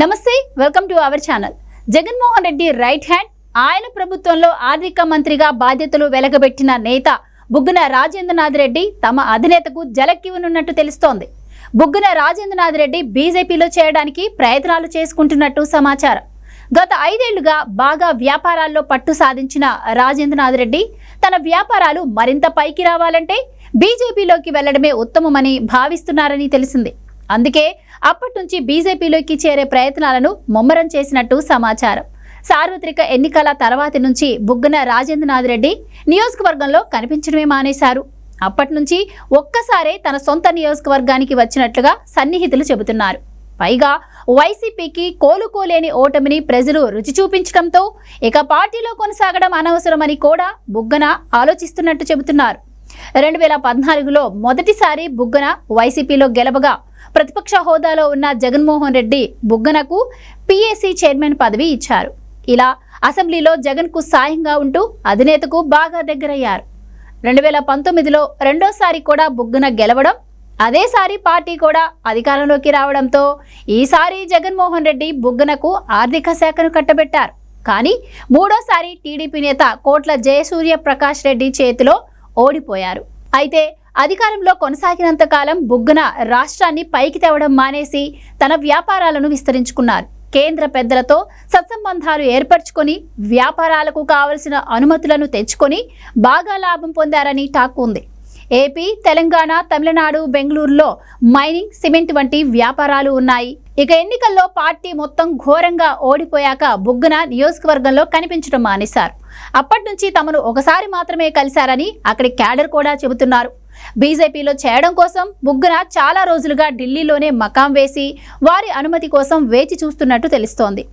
నమస్తే welcome to our channel Jaganmohan Reddy right hand ఆయన ప్రభుత్వంలో ఆర్థిక మంత్రిగా బాధ్యతలు వెలగబెట్టిన నేత బుగ్గన రాజేంద్రనాథ్ రెడ్డి తమ అధినేతకు జలక్కివనున్నట్టు తెలుస్తోంది. బుగ్గన రాజేంద్రనాథ్ రెడ్డి బీజేపీలో చేరడానికి ప్రయత్నాలు చేసుకుంటున్నట్టు సమాచారం. గత ఐదేళ్ళుగా బాగా వ్యాపారాల్లో పట్టు సాధించిన రాజేంద్రనాథ్ రెడ్డి తన వ్యాపారాలు మరింత పైకి రావాలంటే బీజేపీలోకి వెళ్ళడమే ఉత్తమమని భావిస్తున్నారని తెలిసింది. అందుకే అప్పటి నుంచి బీజేపీలోకి చేరే ప్రయత్నాలను ముమ్మరం చేసినట్టు సమాచారం. సార్వత్రిక ఎన్నికల తర్వాతి నుంచి బుగ్గన రాజేంద్రనాథ్ రెడ్డి నియోజకవర్గంలో కనిపించడమే మానేశారు. అప్పటి నుంచి ఒక్కసారే తన సొంత నియోజకవర్గానికి వచ్చినట్లుగా సన్నిహితులు చెబుతున్నారు. పైగా వైసీపీకి కోలుకోలేని ఓటమిని ప్రజలు రుచి చూపించడంతో ఇక పార్టీలో కొనసాగడం అనవసరమని కూడా బుగ్గన ఆలోచిస్తున్నట్టు చెబుతున్నారు. రెండు వేల పద్నాలుగులో మొదటిసారి బుగ్గన వైసీపీలో గెలవగా ప్రతిపక్ష హోదాలో ఉన్న జగన్మోహన్ రెడ్డి బుగ్గనకు పిఏసీ చైర్మన్ పదవి ఇచ్చారు. ఇలా అసెంబ్లీలో జగన్కు సాయంగా ఉంటూ అధినేతకు బాగా దగ్గరయ్యారు. రెండు వేల పంతొమ్మిదిలో రెండోసారి కూడా బుగ్గన గెలవడం అదేసారి పార్టీ కూడా అధికారంలోకి రావడంతో ఈసారి జగన్మోహన్ రెడ్డి బుగ్గనకు ఆర్థిక శాఖను కట్టబెట్టారు. కానీ మూడోసారి టీడీపీ నేత కోట్ల జయసూర్య ప్రకాష్ రెడ్డి చేతిలో ఓడిపోయారు. అయితే అధికారంలో కొనసాగినంత కాలం బుగ్గన రాష్ట్రాన్ని పైకి తేవడం మానేసి తన వ్యాపారాలను విస్తరించుకున్నారు. కేంద్ర పెద్దలతో సత్సంబంధాలు ఏర్పరచుకొని వ్యాపారాలకు కావలసిన అనుమతులను తెచ్చుకొని బాగా లాభం పొందారని టాక్ ఉంది. ఏపీ తెలంగాణ తమిళనాడు బెంగళూరులో మైనింగ్ సిమెంట్ వంటి వ్యాపారాలు ఉన్నాయి. ఇక ఎన్నికల్లో పార్టీ మొత్తం ఘోరంగా ఓడిపోయాక బుగ్గన నియోజకవర్గంలో కనిపించడం మానేశారు. అప్పటి నుంచి తమను ఒకసారి మాత్రమే కలిశారని అక్కడి క్యాడర్ కూడా చెబుతున్నారు. బీజేపీలో చేరడం కోసం బుగ్గన చాలా రోజులుగా ఢిల్లీలోనే మకాం వేసి వారి అనుమతి కోసం వేచి చూస్తున్నట్టు తెలుస్తోంది.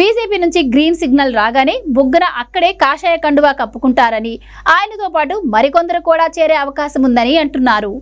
బీజేపీ నుంచి గ్రీన్ సిగ్నల్ రాగానే బుగ్గన అక్కడే కాషాయ కండువా కప్పుకుంటారని ఆయనతో పాటు మరికొందరు కూడా చేరే అవకాశం ఉందని అంటున్నారు.